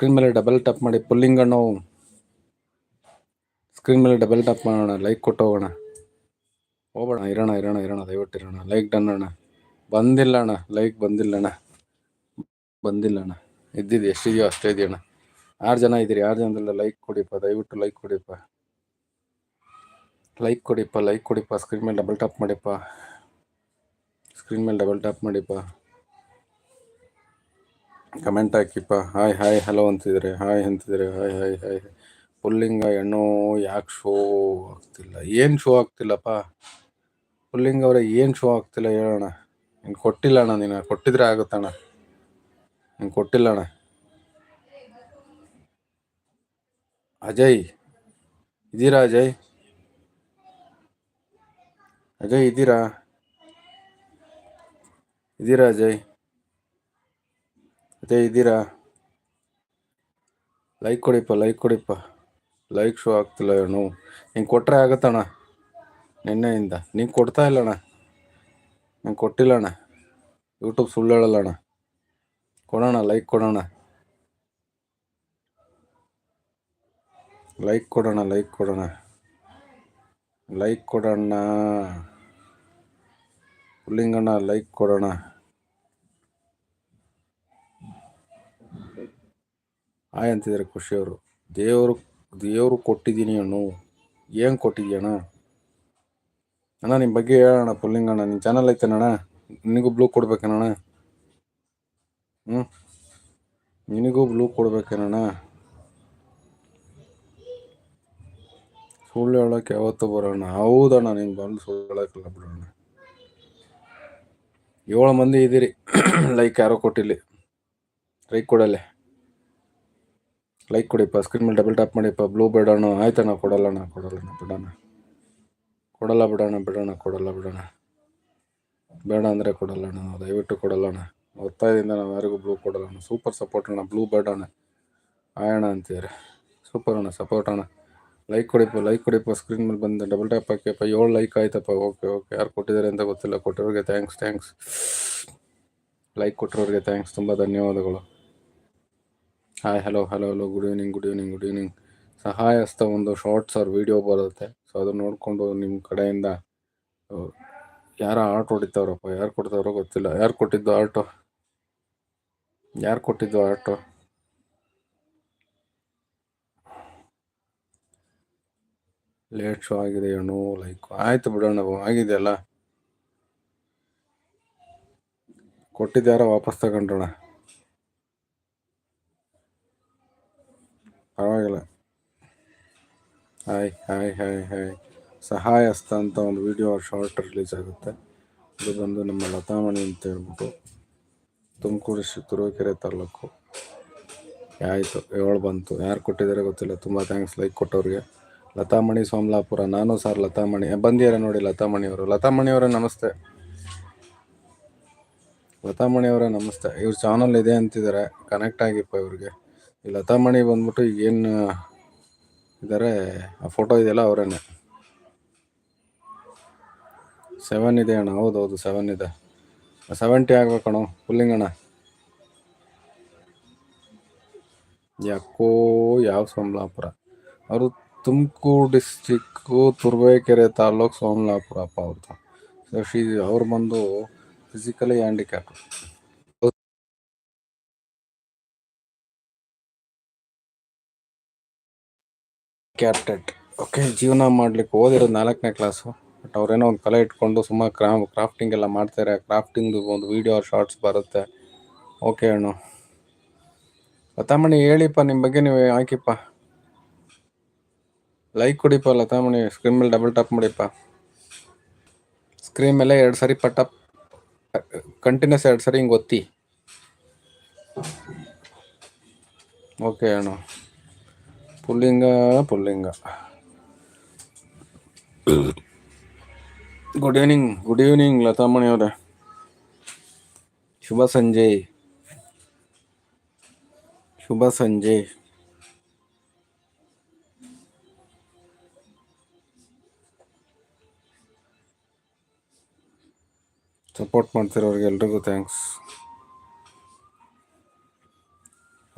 Screen ಮೇಲೆ double tap ಮಾಡಿ ಪುಲ್ಲಿಂಗ್ ಅನ್ನು ಸ್ಕ್ರೀನ್ ಮೇಲೆ ಡಬಲ್ ಟ್ಯಾಪ್ ಮಾಡೋಣ ಲೈಕ್ ಕೊಟ್ಟು ಹೋಗೋಣ. ಹೋಗೋಣ ಇರೋಣ ಇರೋಣ ಇರೋಣ, ದಯವಿಟ್ಟು ಇರೋಣ. ಲೈಕ್ ಡನ್ ಅಣ್ಣ. ಬಂದಿಲ್ಲ ಅಣ್ಣ ಲೈಕ್ ಬಂದಿಲ್ಲ ಅಣ್ಣ. ಬಂದಿಲ್ಲ ಅಣ್ಣ. ಇದ್ದಿದ್ದು ಎಷ್ಟಿದೆಯೋ ಅಷ್ಟೇ ಇದೆಯಣ್ಣ ಆರು ಜನ ಇದ್ದೀರಿ, ಆರು ಜನದಲ್ಲ ಲೈಕ್ ಕೊಡಿಪ್ಪ, ದಯವಿಟ್ಟು ಲೈಕ್ ಕೊಡಿಪ್ಪ. ಲೈಕ್ ಕೊಡಿಪ್ಪ ಲೈಕ್ ಕೊಡಿಪ್ಪ ಸ್ಕ್ರೀನ್ ಮೇಲೆ ಡಬಲ್ ಟಾಪ್ ಮಾಡಿಪ್ಪ. ಸ್ಕ್ರೀನ್ ಮೇಲೆ ಡಬಲ್ ಟಾಪ್ ಮಾಡಿಪ್ಪ. ಕಮೆಂಟ್ ಹಾಕಿಪ್ಪ. ಹಾಯ್ ಹಾಯ್ ಹಲೋ ಅಂತಿದ್ರೆ. ಹಾಯ್ ಅಂತಿದ್ರೆ. ಹಾಯ್ ಹಾಯ್ ಹಾಯ್ ಪುಲ್ಲಿಂಗ ಹೆಣ್ಣು ಯಾಕೆ ಶೋ ಆಗ್ತಿಲ್ಲ? ಏನು ಶೋ ಆಗ್ತಿಲ್ಲಪ್ಪ? ಪುಲ್ಲಿಂಗ ಅವರೇ ಏನು ಶೋ ಆಗ್ತಿಲ್ಲ ಹೇಳೋಣ ನೀನು ಕೊಟ್ಟಿಲ್ಲ ಅಣ್ಣ ನೀನು. ಕೊಟ್ಟಿದ್ರೆ ಆಗುತ್ತಣ್ಣ ನೀನು ಕೊಟ್ಟಿಲ್ಲ ಅಣ್ಣ. ಅಜಯ್ ಇದ್ದೀರಾ ಅಜಯ್? ಅಜಯ್ ಇದ್ದೀರಾ ಇದ್ದೀರಾ ಅಜಯ್? ಅಜಯ್ ಇದ್ದೀರಾ? ಲೈಕ್ ಕೊಡಿಪ್ಪ ಲೈಕ್ ಕೊಡಿಪ್ಪ. ಲೈಕ್ ಶೋ ಆಗ್ತಿಲ್ಲ ಅಣ್ಣು ಹಿಂಗೆ ಕೊಟ್ಟರೆ ಆಗತ್ತಣ್ಣ ನಿನ್ನೆಯಿಂದ. ನೀನು ಕೊಡ್ತಾ ಇಲ್ಲಣ್ಣ ನಂಗೆ ಕೊಟ್ಟಿಲ್ಲ ಅಣ್ಣ. ಯೂಟ್ಯೂಬ್ ಸುಳ್ಳು ಹೇಳಲ್ಲ ಅಣ್ಣ. ಕೊಡೋಣ ಲೈಕ್ ಕೊಡೋಣ. ಲೈಕ್ ಕೊಡೋಣ ಲೈಕ್ ಕೊಡೋಣ. ಲೈಕ್ ಕೊಡೋಣ. ಪುಲ್ಲಿಂಗಣ್ಣ ಲೈಕ್ ಕೊಡೋಣ. ಆಯ್ ಅಂತಿದ್ದಾರೆ ಖುಷಿಯವರು. ದೇವರು ದೇವರು ಕೊಟ್ಟಿದ್ದೀನಿ ಅಣ್ಣು. ಏನು ಕೊಟ್ಟಿದ್ಯಣ್ಣ? ಅಣ್ಣ ನಿಮ್ಮ ಬಗ್ಗೆ ಹೇಳೋಣ ಪುಲ್ಲಿಂಗಣ್ಣ. ನಿನ್ನ ಚಾನಲ್ ಐತೇನಣ್ಣ? ನಿನಗೂ ಬ್ಲೂ ಕೊಡ್ಬೇಕೇನಣ್ಣ? ಹ್ಞೂ ನಿನಗೂ ಬ್ಲೂ ಕೊಡ್ಬೇಕೇನಣ್ಣ? ಸುಳ್ಳು ಹೇಳೋಕೆ ಯಾವತ್ತೂ ಬರೋಣ. ಹೌದಣ್ಣ, ನೀನು ಬಂದು ಸುಳ್ಳು ಹೇಳೋಕ್ಕಿಲ್ಲ ಬಿಡೋಣ. ಏಳು ಮಂದಿ ಇದ್ದೀರಿ ಲೈಕ್ ಯಾರೋ ಕೊಟ್ಟಿಲ್ಲ ಲೈಕ್ ಕೊಡಲ್ಲೇ ಲೈಕ್ ಕೊಡಿಪ್ಪ ಸ್ಕ್ರೀನ್ ಮೇಲೆ ಡಬಲ್ ಟ್ಯಾಪ್ ಮಾಡಿಪ್ಪ ಬ್ಲೂ ಬಿಡೋಣ ಆಯ್ತಣ್ಣ ಕೊಡಲ್ಲಣ್ಣ ಕೊಡಲ್ಲಣ್ಣ ಬಿಡೋಣ ಕೊಡಲ್ಲ ಬಿಡೋಣ ಬಿಡೋಣ ಕೊಡಲ್ಲ ಬಿಡೋಣ ಬೇಡ ಅಂದರೆ ಕೊಡಲ್ಲಣ್ಣ ದಯವಿಟ್ಟು ಕೊಡಲ್ಲಣ್ಣ ಒತ್ತಾಯದಿಂದ ನಾವು ಯಾರಿಗೂ ಬ್ಲೂ ಕೊಡಲ್ಲಣ್ಣ ಸೂಪರ್ ಸಪೋರ್ಟ್ ಅಣ್ಣ ಬ್ಲೂ ಬೇಡಣ್ಣ ಆಯೋಣ ಅಂತೀರಿ. ಸೂಪರ್ ಅಣ್ಣ ಸಪೋರ್ಟ್ ಅಣ್ಣ. ಲೈಕ್ ಕೊಡಿಪ್ಪ ಲೈಕ್ ಕೊಡಿಪ್ಪ ಸ್ಕ್ರೀನ್ ಮೇಲೆ ಬಂದು ಡಬಲ್ ಟ್ಯಾಪ್ ಹಾಕಿಯಪ್ಪ, ಏಳು ಲೈಕ್ ಆಯ್ತಪ್ಪ. ಓಕೆ ಓಕೆ ಯಾರು ಕೊಟ್ಟಿದ್ದಾರೆ ಅಂತ ಗೊತ್ತಿಲ್ಲ, ಕೊಟ್ಟಿರೋರಿಗೆ ಥ್ಯಾಂಕ್ಸ್ ಥ್ಯಾಂಕ್ಸ್ ಲೈಕ್ ಕೊಟ್ಟಿರೋರಿಗೆ ಥ್ಯಾಂಕ್ಸ್ ತುಂಬ ಧನ್ಯವಾದಗಳು. Hi hello hello hello good evening good evening good evening ಸಹಾಯ ಹಸ್ತ ಒಂದು ಶಾರ್ಟ್ಸ್ ಅವ್ರ ವಿಡಿಯೋ ಬರುತ್ತೆ. ಸೊ ಅದನ್ನು ನೋಡಿಕೊಂಡು ನಿಮ್ಮ ಕಡೆಯಿಂದ ಯಾರ ಆರ್ಟ್ ಹೊಡಿತಾವ್ರಪ್ಪ? ಯಾರು ಕೊಡ್ತಾವ್ರೋ ಗೊತ್ತಿಲ್ಲ. ಯಾರು ಕೊಟ್ಟಿದ್ದು ಆರ್ಟು ಯಾರು ಕೊಟ್ಟಿದ್ದು ಆರ್ಟು ಲೇಟ್ ಶೋ ಆಗಿದೆ ಅಣ್ಣು ಲೈಕ್ ಆಯ್ತು ಬಿಡೋಣ, ಆಗಿದೆಯಲ್ಲ? ಕೊಟ್ಟಿದ್ದಾರ ವಾಪಸ್ ತಗೊಂಡ್ರಣ. ಪರವಾಗಿಲ್ಲ. Hi hi hi hi. ಸಹಾಯ ಹಸ್ತ ಅಂತ ಒಂದು ವಿಡಿಯೋ ಶಾರ್ಟ್ ರಿಲೀಸ್ ಆಗುತ್ತೆ. ಇದು ಬಂದು ನಮ್ಮ ಲತಾಮಣಿ ಅಂತ ಹೇಳ್ಬಿಟ್ಟು ತುಮಕೂರು ಶ್ರೀ ತುರುವೇಕೆರೆ ತಾಲೂಕು. ಆಯಿತು, ಏಳು ಬಂತು. ಯಾರು ಕೊಟ್ಟಿದ್ದಾರೆ ಗೊತ್ತಿಲ್ಲ. ತುಂಬ ಥ್ಯಾಂಕ್ಸ್ ಲೈಕ್ ಕೊಟ್ಟವ್ರಿಗೆ. ಲತಾಮಣಿ ಸೋಮಲಾಪುರ. ನಾನು ಸರ್ ಲತಾಮಣಿ. ಬಂದಿದ್ದಾರೆ ನೋಡಿ ಲತಾಮಣಿಯವರು ಲತಾಮಣಿಯವರೇ ನಮಸ್ತೆ. ಲತಾಮಣಿಯವರೇ ನಮಸ್ತೆ. ಇವ್ರ ಚಾನಲ್ ಇದೆ ಅಂತಿದ್ದಾರೆ. ಕನೆಕ್ಟ್ ಆಗಿಪ್ಪ ಇವ್ರಿಗೆ. ಈ ಲತಾಮಣಿ ಬಂದ್ಬಿಟ್ಟು ಏನು ಇದ್ದಾರೆ ಆ ಫೋಟೋ ಇದೆಯಲ್ಲ ಅವರೇನೆ. ಸೆವೆನ್ ಇದೆ ಅಣ್ಣ, ಹೌದು ಹೌದು ಸೆವೆನ್ ಇದೆ. ಸೆವೆಂಟಿ ಆಗ್ಬೇಕಣ್ಣ ಅಣ್ಣ ಯಾಕೋ ಯಾವ ಸೋಮಲಾಪುರ. ಅವರು ತುಮಕೂರು ಡಿಸ್ಟಿಕ್ಕು ತುರ್ಬೇಕೆರೆ ತಾಲೂಕು ಸೋಮಲಾಪುರಪ್ಪ ಅವ್ರದ್ದು ಸೊ ಅವ್ರು ಬಂದು ಫಿಸಿಕಲಿ ಹ್ಯಾಂಡಿಕ್ಯಾಪ್ ಕ್ಯಾಪ್ಟೆಡ್ ಓಕೆ ಜೀವನ ಮಾಡ್ಲಿಕ್ಕೆ ಓದಿರೋದು ನಾಲ್ಕನೇ ಕ್ಲಾಸು ಬಟ್ ಅವ್ರೇನೋ ಒಂದು ಕಲೆ ಇಟ್ಕೊಂಡು ಸುಮ್ಮನೆ ಕ್ರಾ ಕ್ರಾಫ್ಟಿಂಗ್ ಎಲ್ಲ ಮಾಡ್ತಾರೆ. ಕ್ರಾಫ್ಟಿಂಗ್ದು ಒಂದು ವೀಡಿಯೋ ಶಾರ್ಟ್ಸ್ ಬರುತ್ತೆ. ಓಕೆ ಅಣ್ಣು. ಲತಾಮಣಿ ಹೇಳಿಪ್ಪ ನಿಮ್ಮ ಬಗ್ಗೆ ನೀವು ಹಾಕಿಪ್ಪ. ಲೈಕ್ ಕೊಡಿಪ್ಪ ಲತಾಮಣಿ ಸ್ಕ್ರೀನ್ ಮೇಲೆ ಡಬಲ್ ಟಾಪ್ ಮಾಡಿಪ್ಪ. ಸ್ಕ್ರೀನ್ ಮೇಲೆ ಎರಡು ಸರಿ ಪಟ್ಟಪ್ ಕಂಟಿನ್ಯೂಸ್ ಎರಡು ಸರಿ ಹಿಂಗೆ ಒತ್ತಿ. ಓಕೆ ಅಣ್ಣ. ಪುಲ್ಲಿಂಗ ಪುಲ್ಲಿಂಗ. Good evening good evening Latamani ಅವರೇ. ಶುಭ ಸಂಜೆ. ಶುಭ ಸಂಜೆ. ಸಪೋರ್ಟ್ ಮಾಡ್ತಿರೋರಿಗೆ ಎಲ್ರಿಗೂ ಥ್ಯಾಂಕ್ಸ್